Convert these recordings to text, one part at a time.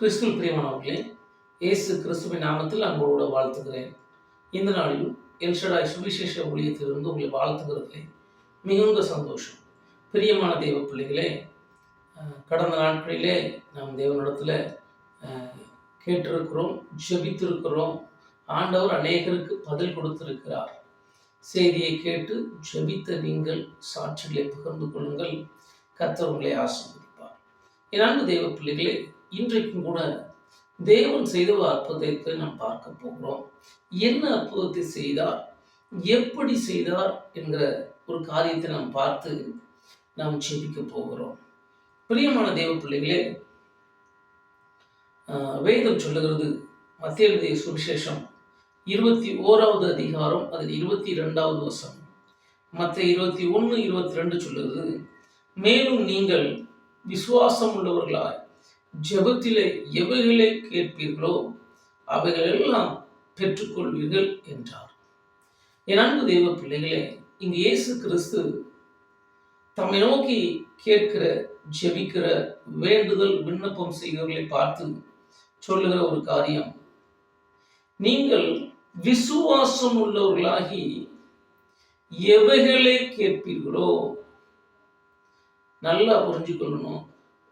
கிறிஸ்துவ பிரியமானவர்களே இயேசு கிறிஸ்துவின் நாமத்தில் அன்போடு வாழ்த்துகிறேன். இந்த நாளிலும் எல்ஷடாய் சுவிசேஷ ஊழியத்திலிருந்து உங்களை வாழ்த்துகிறதுலே மிகுந்த சந்தோஷம். பிரியமான தெய்வ பிள்ளைகளே கடந்த நாட்களிலே நாம் தேவனிடத்தில் கேட்டிருக்கிறோம் ஜபித்திருக்கிறோம். ஆண்டவர் அநேகருக்கு பதில் கொடுத்திருக்கிறார். செய்தியை கேட்டு ஜபித்த நீங்கள் சாட்சிகளை பகிர்ந்து கொள்ளுங்கள். கத்தவர்களை உங்களை ஆசீர்வதிப்பார். என் அன்பு தெய்வ பிள்ளைகளே இன்றைக்கும் கூட தேவன் செய்த ஒரு அற்புதத்தை நாம் பார்க்க போகிறோம். என்ன அற்புதத்தை செய்தார்? எப்படி செய்தார் என்கிற ஒரு காரியத்தை நாம் பார்த்து நாம் சிந்திக்க போகிறோம். பிரியமான தேவ பிள்ளைகளே ஆஹ், வேதம் சொல்லுகிறது மத்திய எழுதிய சுவிசேஷம் இருபத்தி ஓராவது அதிகாரம் அதில் இருபத்தி ரெண்டாவது வசம் மற்ற இருபத்தி ஒன்று இருபத்தி ரெண்டு சொல்லுகிறது மேலும் நீங்கள் விசுவாசம் உள்ளவர்களாய் ஜெபத்திலே எவைகளை கேட்பீர்களோ அவைகளெல்லாம் பெற்றுக்கொள்வீர்கள் என்றார். என் அன்பு தெய்வ பிள்ளைகளே இங்கு இயேசு கிறிஸ்து தம்மை நோக்கி கேட்கிற ஜெபிக்கிற வேண்டுதல் விண்ணப்பம் செய்கிறவர்களை பார்த்து சொல்லுகிற ஒரு காரியம். நீங்கள் விசுவாசம் உள்ளவர்களாகி எவைகளை கேட்பீர்களோ நல்லா புரிஞ்சுக்கொள்ளணும்.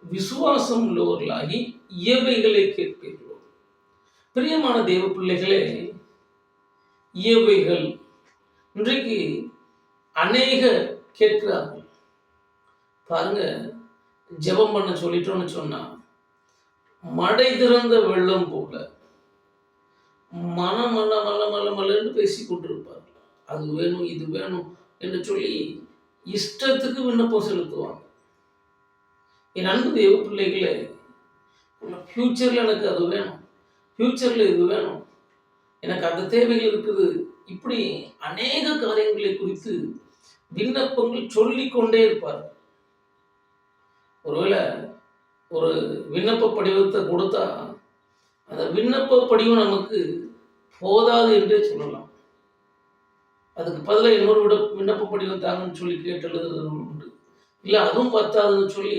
விசுவாசம் உள்ளவர்களாகி இயவைகளை கேட்பீர்களோ? பிரியமான தேவ பிள்ளைகளே இயவைகள் இன்றைக்கு அநேக கேட்கிறார்கள். பாருங்க ஜெபம் பண்ண சொல்லிட்டோம்னு சொன்னா மடை திறந்த வெள்ளம் போல மன மல்ல மல்ல மல்ல மல்லன்னு பேசி கொண்டிருப்பார்கள். அது வேணும் இது வேணும் என்று சொல்லி இஷ்டத்துக்கு விண்ணப்பம் செலுத்துவாங்க. என் அன்பு தெய்வ பிள்ளைகளே ஃப்யூச்சரில் எனக்கு அது வேணும். ஃப்யூச்சரில் இது வேணும். எனக்கு அந்த தேவைகள் இருக்குது. இப்படி அநேக காரியங்களை குறித்து விண்ணப்பங்கள் சொல்லிக்கொண்டே இருப்பார். ஒருவேளை ஒரு விண்ணப்ப படிவத்தை கொடுத்தா அந்த விண்ணப்ப படிவம் நமக்கு போதாது என்றே சொல்லலாம். அதுக்கு பதிலாக இன்னொரு விட விண்ணப்ப படிவம் தாங்கன்னு சொல்லி கேட்டு எழுதுறது உண்டு. இல்லை அதுவும் பத்தாதுன்னு சொல்லி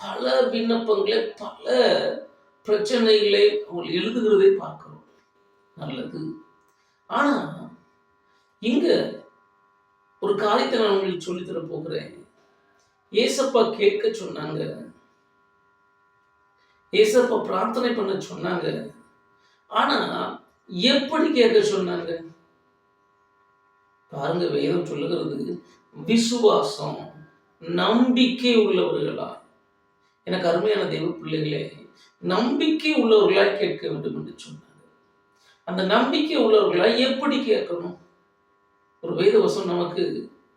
பல விண்ணப்பங்களை பல பிரச்சனைகளை அவங்க எழுதுகிறதை பார்க்கிறோம். நல்லது. ஆனா இங்க ஒரு காரியத்தை நான் உங்களுக்கு சொல்லித்தர போகிறேன். ஏசப்பா கேட்க சொன்னாங்க. ஏசப்பா பிரார்த்தனை பண்ண சொன்னாங்க. ஆனா எப்படி கேட்க சொன்னாங்க? பாருங்க வேதம் சொல்லுகிறது விசுவாசம் நம்பிக்கை உள்ளவர்களா எனக்கு அருமையான தெய்வ பிள்ளைகளே நம்பிக்கை உள்ளவர்களாய் கேட்க வேண்டும் என்று சொன்னாங்க அந்த நம்பிக்கை உள்ளவர்களாய் எப்படி கேட்கணும்? ஒரு வேத வசம் நமக்கு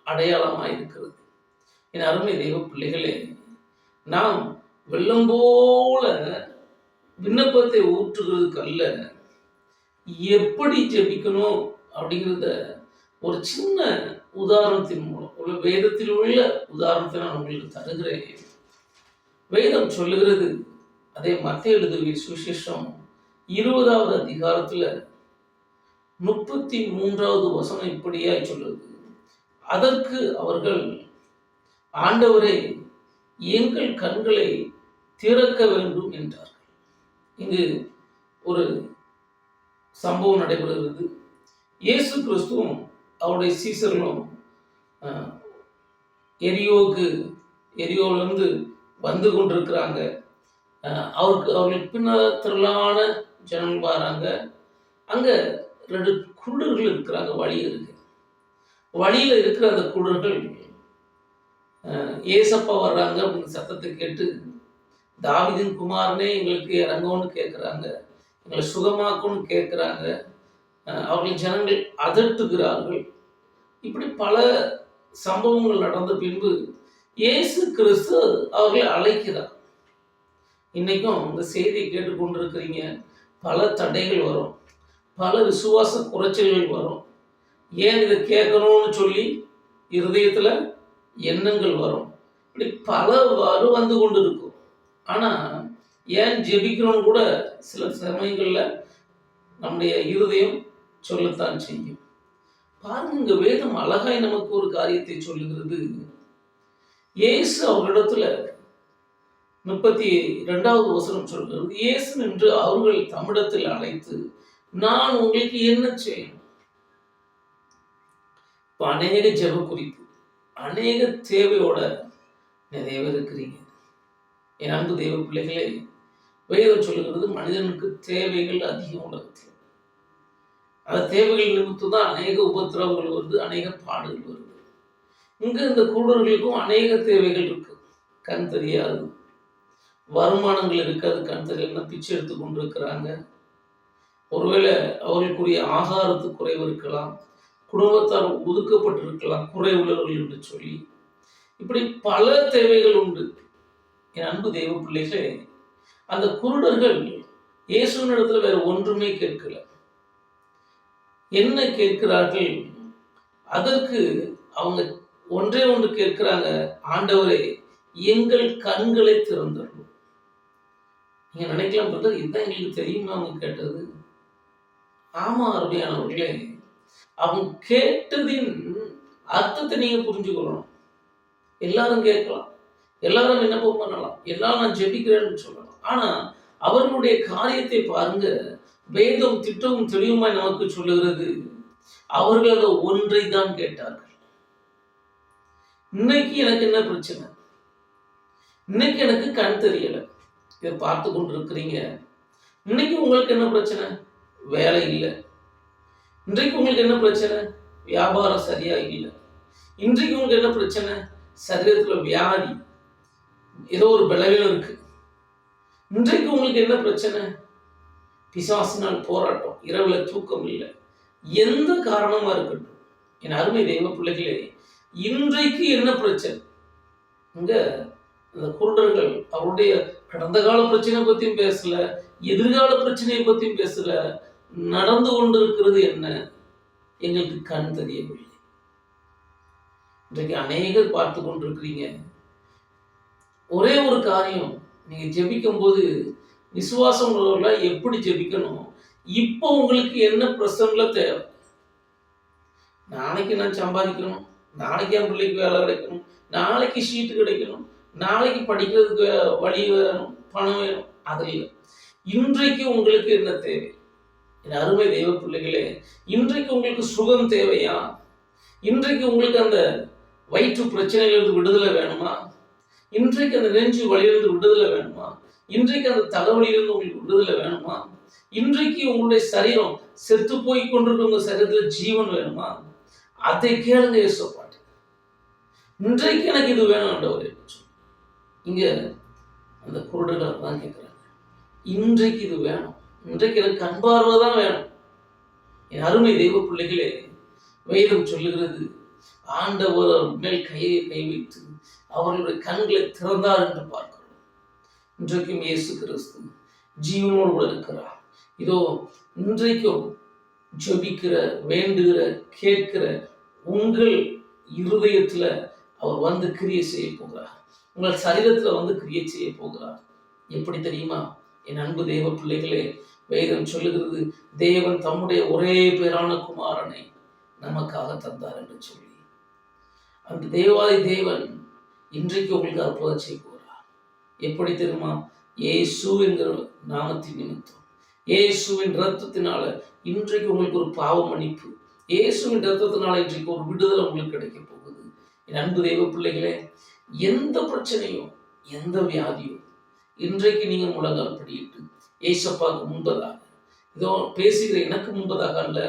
அடையாளமாக இருக்கிறது. என் அருமை தெய்வ பிள்ளைகளே நாம் வெள்ளம் போல விண்ணப்பத்தை ஊற்றுகிறதுக்கு அல்ல எப்படி ஜெபிக்கணும் அப்படிங்கிறத ஒரு சின்ன உதாரணத்தின் மூலம் ஒரு வேதத்தில் உள்ள உதாரணத்தை நான் உங்களுக்கு தருகிறேன். வேதம் சொல்லுகிறது. அதே மத்திய எழுதுவிய சுவிசேஷம் இருபதாவது அதிகாரத்துல முப்பத்தி மூன்றாவது வசனம் இப்படியாய் சொல்லுது. அதற்கு அவர்கள் ஆண்டவரே எங்கள் கண்களை திறக்க வேண்டும் என்றார்கள். இங்கு ஒரு சம்பவம் நடைபெறுகிறது. இயேசு கிறிஸ்துவும் அவருடைய சீசர்களும் எரியோக்கு எரியோவுக்கு எரியோவிலிருந்து வந்து கொண்டிருக்கிறாங்க. அவருக்கு அவர்களுக்கு பின்னால் திரளான ஜனங்கள் வராங்க. அங்கே ரெண்டு குளிர்கள் இருக்கிறாங்க வழி இருக்கு. வழியில் இருக்கிற அந்த குளிர்கள் ஏசப்பா வர்றாங்க அப்படின்னு சத்தத்தை கேட்டு தாவிதின் குமாரனே எங்களுக்கு இறங்கும்னு கேட்குறாங்க எங்களை சுகமாக்கும்னு கேட்குறாங்க அவர்கள் ஜனங்கள் அதட்டுகிறார்கள். இப்படி பல சம்பவங்கள் நடந்த பின்பு இயேசு கிறிஸ்து அவர்களை அழைக்கிறார். இன்னைக்கும் இந்த செய்தியை கேட்டுக்கொண்டிருக்கிறீங்க. பல தடைகள் வரும். பல விசுவாச குறைச்சல்கள் வரும். ஏன் இதை கேட்கணும்னு சொல்லி இருதயத்தில் எண்ணங்கள் வரும். இப்படி பலவாறு வந்து கொண்டு இருக்கும் ஆனால் ஏன் ஜெபிக்கிறோன்னு கூட சில சமயங்களில் நம்முடைய இருதயம் சொல்லத்தான் செய்யும். பாருங்க வேதம் அழகாய் நமக்கு ஒரு காரியத்தை சொல்லுகிறது. இயேசு அவர்களிடத்துல முப்பத்தி இரண்டாவது வசனம் சொல்கிறது இயேசு நின்று அவர்கள் தமிழத்தில் அழைத்து நான் உங்களுக்கு என்ன செய்யணும் இப்போ அநேக ஜெப குறிப்பு அநேக தேவையோட நிறைய பேர் இருக்கிறீங்க. என் அன்பு தெய்வ பிள்ளைகளே வேதம் சொல்லுகிறது மனிதனுக்கு தேவைகள் அதிகம் உலகத்தில் அந்த தேவைகள் நிமித்தம் தான் அநேக உபத்திரவங்கள் வருது அநேக பாடுகள் வருது. இங்கு இந்த கூடர்களுக்கும் அநேக தேவைகள் இருக்கு. கண் தெரியாது. வருமானங்கள் இருக்காது கண் தெரியலன்னா பிச்சை எடுத்து கொண்டு இருக்கிறாங்க ஒருவேளை அவர்களுக்குரிய ஆகாரத்து குறைவு இருக்கலாம். குடும்பத்தார் ஒதுக்கப்பட்டிருக்கலாம் குறைவுள்ளவர்கள் என்று சொல்லி. இப்படி பல தேவைகள் உண்டு. என் அன்பு தெய்வ பிள்ளைகளே அந்த குருடர்கள் இயேசுவின் இடத்துல வேற ஒன்றுமே கேட்கல. என்ன கேட்கிறார்கள்? அதற்கு அவங்க ஒன்றே ஒன்று கேட்கிறாங்க ஆண்டவரே எங்கள் கண்களை திறந்தரும் நீங்க நினைக்கலாம் பார்த்தா இதுதான் எங்களுக்கு தெரியுமா அவங்க கேட்டது. ஆமா அருமையானவர்களே அவங்க கேட்டதின் அர்த்தத்தை நீங்க புரிஞ்சுக்கொள்ளணும் எல்லாரும் கேட்கலாம். எல்லாரும் விண்ணப்பம் பண்ணலாம்? எல்லாரும் நான் ஜெபிக்கிறேன்னு சொல்லலாம். ஆனா அவர்களுடைய காரியத்தை பாருங்க வேதம் திட்டமும் தெளிவுமாய் நமக்கு சொல்லுகிறது அவர்கள் அதை ஒன்றை தான் கேட்டார்கள். இன்னைக்கு எனக்கு என்ன பிரச்சனை? இன்னைக்கு எனக்கு கண் தெரியல. இதை பார்த்து கொண்டு இருக்கிறீங்க இன்னைக்கு உங்களுக்கு என்ன பிரச்சனை? வேலை இல்லை. இன்றைக்கு உங்களுக்கு என்ன பிரச்சனை? வியாபாரம் சரியா இல்லை. இன்றைக்கு உங்களுக்கு என்ன பிரச்சனை? சரீரத்துல வியாதி. ஏதோ ஒரு பலவீனம் இருக்கு. இன்றைக்கு உங்களுக்கு என்ன பிரச்சனை? பிசாசினால் போராட்டம். இரவுல தூக்கம் இல்லை. எந்த காரணமா இருக்கட்டும். என் அருமை தெய்வ பிள்ளைகளே இன்றைக்கு என்ன பிரச்சனை? இங்க இந்த குருடர்கள் அவருடைய கடந்த கால பிரச்சனை பத்தியும் பேசல எதிர்கால பிரச்சனையை பத்தியும் பேசல. நடந்து கொண்டிருக்கிறது என்ன? எங்களுக்கு கண் தெரியவில்லை. இன்றைக்கு அநேகர் பார்த்து கொண்டிருக்கிறீங்க. ஒரே ஒரு காரியம் நீங்க ஜெபிக்கும் போது விசுவாசம் உள்ளவர்களா எப்படி ஜெபிக்கணும்? இப்போ உங்களுக்கு என்ன பிரசன்ல தேவை? நாளைக்கு நான் சம்பாதிக்கணும். நாளைக்கு என் பிள்ளைக்கு வேலை கிடைக்கணும். நாளைக்கு ஷீட்டு கிடைக்கணும். நாளைக்கு படிக்கிறதுக்கு வழி வேணும் பணம் வேணும். அது இல்லை. இன்றைக்கு உங்களுக்கு என்ன தேவை? என் அருமை தெய்வ பிள்ளைகளே இன்றைக்கு உங்களுக்கு சுகம் தேவையா? இன்றைக்கு உங்களுக்கு அந்த வயிற்று பிரச்சனையிலிருந்து விடுதலை வேணுமா? இன்றைக்கு அந்த நெஞ்சு வழியிலிருந்து விடுதலை வேணுமா? இன்றைக்கு அந்த தலைவலியிலிருந்து உங்களுக்கு விடுதலை வேணுமா? இன்றைக்கு உங்களுடைய சரீரம் செத்து போய் கொண்டிருக்க உங்க சரீரத்துல ஜீவன் வேணுமா? அதை கேளுங்க இயேசுப்பாட்டு இன்றைக்கு எனக்கு இது வேணும் ஆண்டவரே இங்கே அந்த குருடர்கள் தான் கேட்குறாங்க இன்றைக்கு இது வேணும். இன்றைக்கு எனக்கு கண்பார்வை தான் வேணும். என் அருமை தெய்வ பிள்ளைகளே வேதம் சொல்லுகிறது ஆண்டவர் அவர் மேல் கையை கை வைத்து அவர்களுடைய கண்களை திறந்தார் என்று பார்க்கிறோம். இன்றைக்கும் இயேசு கிறிஸ்து ஜீவனோடு கூட இருக்கிறார். இதோ இன்றைக்கும் ஜொபிக்கிற வேண்டுகிற கேட்கிற உங்கள் இருதயத்தில் அவர் வந்து கிரியை செய்ய போகிறார். உங்கள் சரீரத்துல வந்து கிரியை செய்ய போகிறார். எப்படி தெரியுமா? என் அன்பு தெய்வ பிள்ளைகளே வேதம் சொல்லுகிறது தேவன் தம்முடைய ஒரே பேரான குமாரனை நமக்காக தந்தார் என்று சொல்லி. அந்த தேவாதி தேவன் இன்றைக்கு உங்களுக்கு அற்புதம் செய்ய போகிறார். எப்படி தெரியுமா? ஏசு என்கிற நாமத்தின் நிமித்தம். இயேசுவின் ரத்தத்தினால இன்றைக்கு உங்களுக்கு ஒரு பாவ மன்னிப்பு. இயேசுவின் ரத்தத்தினால இன்றைக்கு ஒரு விடுதலை உங்களுக்கு கிடைக்க போகும் என் அன்பு தெய்வ பிள்ளைகளே எந்த பிரச்சனையும் எந்த வியாதியும் இன்றைக்கு நீங்கள் முழங்கால் படியிட்டு ஏசப்பாவுக்கு முன்பதாக இதோ பேசுகிற எனக்கு முன்பதாக அல்ல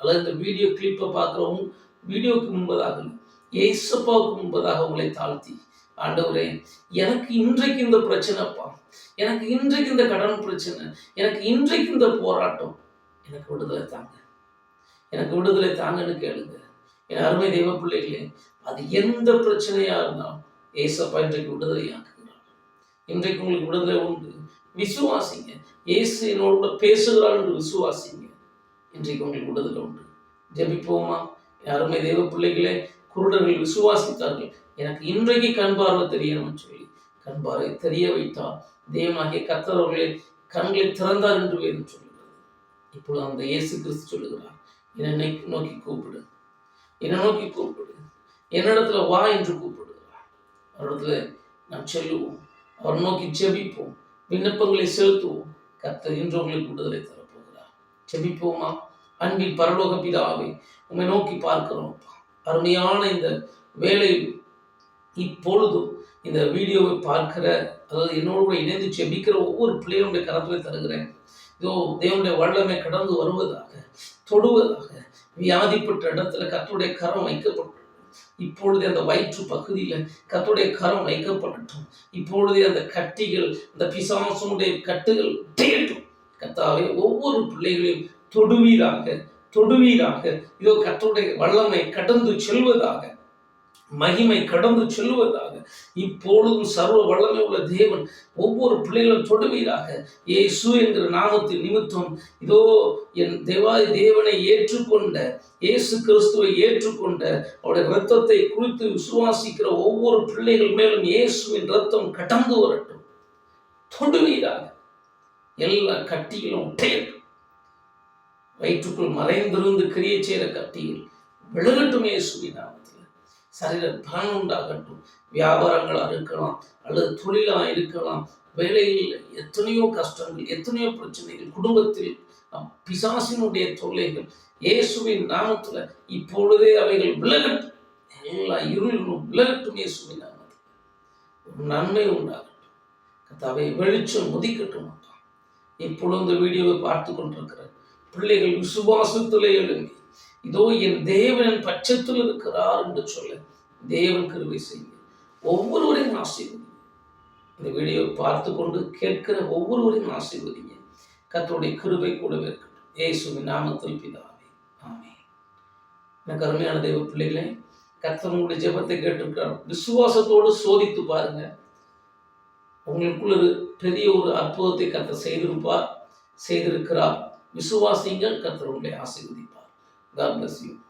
அல்லது இந்த வீடியோ கிளிப்பை பார்க்குறவங்க வீடியோக்கு முன்பதாக ஏசப்பாவுக்கு முன்பதாக உங்களை தாழ்த்தி ஆண்டவரே எனக்கு இன்றைக்கு இந்த பிரச்சனைப்பா எனக்கு இன்றைக்கு இந்த கடன் பிரச்சனை எனக்கு இன்றைக்கு இந்த போராட்டம் எனக்கு விடுதலை தாங்க எனக்கு விடுதலை தாங்கன்னு கேளுங்க. என் அருமை தெய்வ பிள்ளைகளே அது எந்த பிரச்சனையா இருந்தாலும் ஏசப்பா இன்றைக்கு விடுதலையாக்குகிறார் இன்றைக்கு உங்களுக்கு விடுதலை உண்டு. விசுவாசிங்க. இயேசு என்னோட கூட பேசுகிறார் என்று விசுவாசிங்க. இன்றைக்கு உங்களுக்கு விடுதலை உண்டு. ஜபிப்போமா? என் அருமை தெய்வ பிள்ளைகளே குருடர்கள் விசுவாசித்தார்கள். எனக்கு இன்றைக்கு கண் பார்வை தெரியணும்னு சொல்லி கண் பார்வை தெரிய வைத்தார். தெய்வமாகிய கத்தரவர்களே கண்களை திறந்தார் என்று வேறு சொல்லுகிறது. இப்பொழுது அந்த இயேசு கிறிஸ்து சொல்லுகிறார். என்னை நோக்கி கூப்பிடு. என்னை நோக்கி கூப்பிடு. என்னிடத்துல வா என்று கூப்பிடுகிறார் அவரிடத்துல நாம் செல்லுவோம். அவர் நோக்கி ஜெபிப்போம். விண்ணப்பங்களை செலுத்துவோம். கர்த்தர் இன்று உங்களுக்கு விடுதலை தரப்போகிறார். ஜெபிப்போமா? அன்பின் பரலோக பிதாவை உம்மை நோக்கி பார்க்கிறோம். அருமையான இந்த வேலையில் இப்பொழுதும் இந்த வீடியோவை பார்க்கிற அதாவது என்னோட இணைந்து ஜெபிக்கிற ஒவ்வொரு பிள்ளைகளுடைய கரத்தில் தருகிறேன். இதோ தேவனுடைய வல்லமை கடந்து வருவதாக தொடுவதாக வியாதிப்பட்ட இடத்துல கத்துடைய கரம் வைக்கப்பட்டு இப்பொழுதே அந்த வயிற்று பகுதியில் கத்துடைய கரம் வைக்கப்படட்டும். இப்பொழுதே அந்த கட்டிகள் அந்த பிசாசனுடைய கட்டுகள் உடையட்டும். கத்தாவே ஒவ்வொரு பிள்ளைகளையும் தொடுவீராக தொடுவீராக. இதோ கத்துடைய வல்லமை கடந்து செல்வதாக மகிமை கடந்து செல்வதாக இப்பொழுதும் சர்வ வல்லமை உள்ள தேவன் ஒவ்வொரு பிள்ளைகளும் தொடுவீராக. இயேசு என்கிற நாமத்தின் நிமித்தம் இதோ என் தேவாதி தேவனை ஏற்றுக்கொண்ட இயேசு கிறிஸ்துவை ஏற்றுக்கொண்ட அவருடைய இரத்தத்தை குறித்து விசுவாசிக்கிற ஒவ்வொரு பிள்ளைகள் மேலும் இயேசுவின் ரத்தம் கடந்து வரட்டும். தொடுவீராக. எல்லா கட்டியிலும் உடையட்டும் வயிற்றுக்குள் மறைந்திருந்து கிரியை செய்கிற கட்டியில் விழுகட்டும் இயேசுவின் நாமம் சரீர பலன் உண்டாகட்டும் வியாபாரங்களாக இருக்கலாம் அல்லது தொழிலாக இருக்கலாம். வேலையில் எத்தனையோ கஷ்டங்கள் எத்தனையோ பிரச்சனைகள் குடும்பத்தில் பிசாசினுடைய தொல்லைகள் இயேசுவின் நாமத்தில் இப்பொழுதே அவைகள் விலகட்டும். எல்லா இருளும் விலகட்டும் இயேசுவின் நாமத்தில். ஒரு நன்மை உண்டாகட்டும். அவை வெளிச்சம் முதிக்கட்டும் மாட்டான் இப்பொழுது இந்த வீடியோவை பார்த்து கொண்டிருக்கிற பிள்ளைகள் விசுவாசத்திலே எழும்பி இதோ என் தேவன் பட்சத்தில் இருக்கிறார் என்று சொல்ல. தேவன் கிருபை செய்ய ஒவ்வொருவரையும் ஆசீர்வதிங்க. இந்த வீடியோ பார்த்து கொண்டு கேட்கிற ஒவ்வொருவரையும் ஆசீர்வதிங்க. கர்த்தருடைய கிருபை கூடவே இருக்கட்டும். இயேசுவின் நாமத்தில் பிதாவே. ஆமே எனக்கு அருமையான தெய்வ பிள்ளைகளே கத்தவங்களுடைய ஜெபத்தை கேட்டிருக்கிறார். விசுவாசத்தோடு சோதித்து பாருங்க. உங்களுக்குள்ள ஒரு பெரிய ஒரு அற்புதத்தை கத்த செய்திருப்பார் செய்திருக்கிறார். விசுவாசிங்கள் கர்த்தர் ஆசீர்வதிப்பார். God bless you.